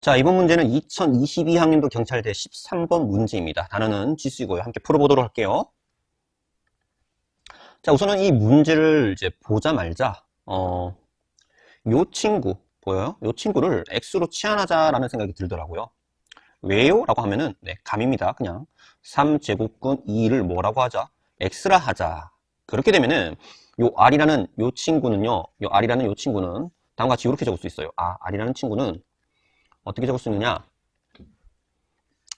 자, 이번 문제는 2022학년도 경찰대 13번 문제입니다. 단어는 지수이고요. 함께 풀어보도록 할게요. 자, 우선은 이 문제를 이제 보자 말자, 어, 요 친구, 보여요? 요 친구를 x로 치환하자라는 생각이 들더라고요. 왜요? 라고 하면은, 네, 감입니다. 그냥 3제곱근 2를 뭐라고 하자? x라 하자. 그렇게 되면은, 요 r이라는 요 친구는요, 요 r이라는 요 친구는 다음과 같이 이렇게 적을 수 있어요. 아, r이라는 친구는 어떻게 적을 수 있느냐?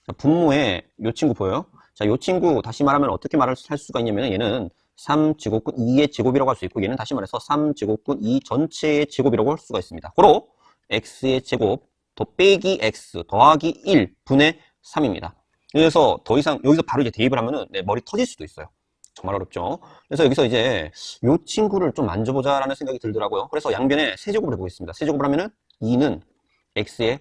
자, 분모에 요 친구 보여요? 자, 요 친구 다시 말하면 어떻게 말할 할 수가 있냐면 얘는 3제곱근 2의 제곱이라고 할 수 있고 얘는 다시 말해서 3제곱근 2 전체의 제곱이라고 할 수가 있습니다. 고로 x의 제곱 더 빼기 x 더하기 1 분의 3입니다. 그래서 더 이상 여기서 바로 이제 대입을 하면은 내 머리 터질 수도 있어요. 정말 어렵죠. 그래서 여기서 이제 요 친구를 좀 만져보자라는 생각이 들더라고요. 그래서 양변에 세제곱을 해보겠습니다. 세제곱을 하면은 2는 x의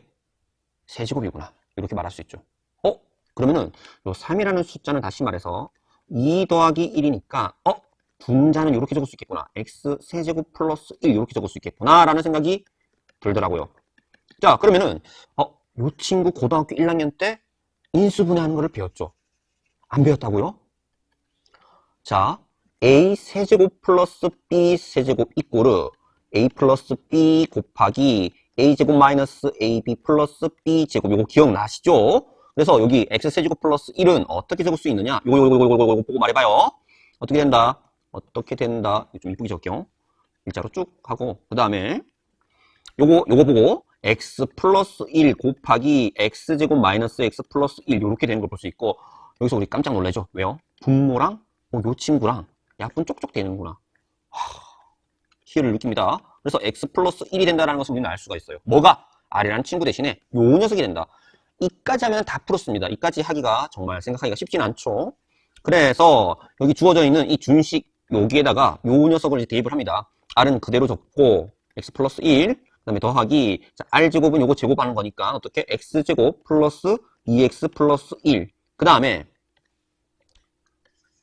세제곱이구나. 이렇게 말할 수 있죠. 어? 그러면은 요 3이라는 숫자는 다시 말해서 2 더하기 1이니까 어? 분자는 이렇게 적을 수 있겠구나. x 세제곱 플러스 1 이렇게 적을 수 있겠구나 라는 생각이 들더라고요. 자 그러면은 어? 요 친구 고등학교 1학년 때 인수분해하는 거를 배웠죠. 안 배웠다고요? 자 a 세제곱 플러스 b 세제곱 이꼬르 a 플러스 b 곱하기 a제곱 마이너스 ab 플러스 b제곱 이거 기억나시죠? 그래서 여기 x세제곱 플러스 1은 어떻게 적을 수 있느냐? 요거 요거 요거 요거 요거 보고 말해봐요. 어떻게 된다? 어떻게 된다? 좀 이쁘게 적게요. 일자로 쭉 하고 그 다음에 요거 요거 보고 x 플러스 1 곱하기 x제곱 마이너스 x 플러스 1 이렇게 되는 걸 볼 수 있고 여기서 우리 깜짝 놀라죠? 왜요? 분모랑 어, 요 친구랑 약분 쪽쪽 되는구나. 희열을 느낍니다. 그래서 x 플러스 1이 된다는 것을 우리는 알 수가 있어요. 뭐가? r이라는 친구 대신에 요 녀석이 된다. 이까지 하면 다 풀었습니다. 이까지 하기가 정말 생각하기가 쉽진 않죠. 그래서 여기 주어져 있는 이 준식 여기에다가 요 녀석을 이제 대입을 합니다. r은 그대로 적고 x 플러스 1, 그 다음에 더하기 자, r제곱은 요거 제곱하는 거니까 어떻게 x제곱 플러스 2x 플러스 1. 그 다음에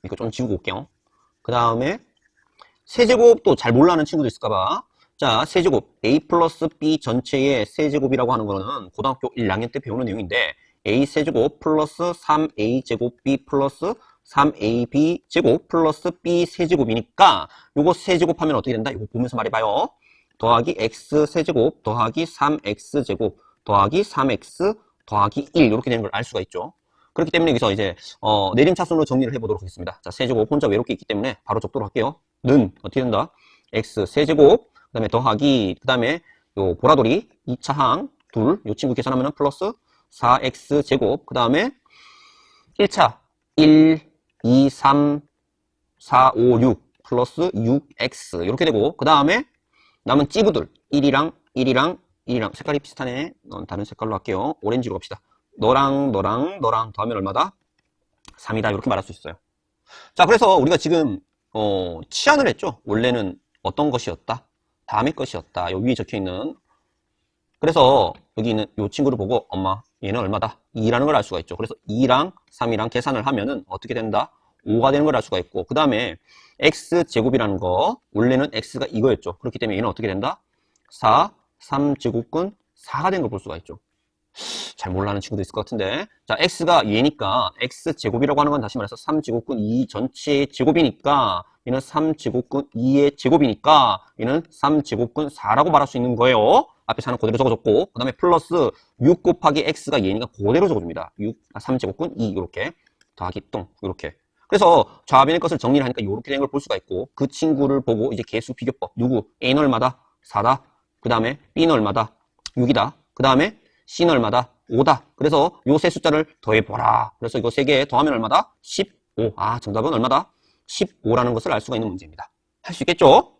이거 좀 지우고 올게요. 그 다음에 세제곱도 잘 몰라하는 친구도 있을까봐 자 세제곱 a 플러스 b 전체의 세제곱이라고 하는 거는 고등학교 1학년 때 배우는 내용인데 a 세제곱 플러스 3a 제곱 b 플러스 3ab 제곱 플러스 b 세제곱이니까 요거 세제곱하면 어떻게 된다? 이거 보면서 말해봐요. 더하기 x 세제곱 더하기 3x 제곱 더하기 3x 더하기 1 이렇게 되는 걸 알 수가 있죠. 그렇기 때문에 여기서 이제 어, 내림차순으로 정리를 해보도록 하겠습니다. 자 세제곱 혼자 외롭게 있기 때문에 바로 적도록 할게요. 는 어떻게 된다? x 세제곱 그 다음에 더하기 그 다음에 요 보라돌이 2차 항 둘 요 친구 계산하면 플러스 4x 제곱 그 다음에 1차 1 2 3 4 5 6 플러스 6x 이렇게 되고 그 다음에 남은 찌부들 1이랑 1이랑 1이랑 색깔이 비슷하네 넌 다른 색깔로 할게요 오렌지로 갑시다 너랑 너랑 너랑 더하면 얼마다? 3이다 이렇게 말할 수 있어요 자 그래서 우리가 지금 어, 치환을 했죠. 원래는 어떤 것이었다? 다음의 것이었다. 여기 적혀 있는. 그래서 여기 있는 이 친구를 보고 엄마 얘는 얼마다? 2라는 걸 알 수가 있죠. 그래서 2랑 3이랑 계산을 하면은 어떻게 된다? 5가 되는 걸 알 수가 있고 그 다음에 x제곱이라는 거 원래는 x가 이거였죠. 그렇기 때문에 얘는 어떻게 된다? 4, 3제곱근 4가 된 걸 볼 수가 있죠. 잘 몰라하는 친구도 있을 것 같은데 자 x가 얘니까 x제곱이라고 하는 건 다시 말해서 3제곱근 2 전체의 제곱이니까 얘는 3제곱근 2의 제곱이니까 얘는 3제곱근 4라고 말할 수 있는 거예요 앞에 4는 그대로 적어줬고 그 다음에 플러스 6 곱하기 x가 얘니까 그대로 적어줍니다 6, 아, 3제곱근 2 이렇게 더하기 똥 이렇게 그래서 좌변의 것을 정리를 하니까 이렇게 된 걸 볼 수가 있고 그 친구를 보고 이제 개수 비교법 누구 a는 얼마다 4다 그 다음에 b는 얼마다 6이다 그 다음에 C는 얼마다? 5다. 그래서 요 세 숫자를 더해보라. 그래서 이거 세 개 더하면 얼마다? 15. 아, 정답은 얼마다? 15라는 것을 알 수가 있는 문제입니다. 할 수 있겠죠?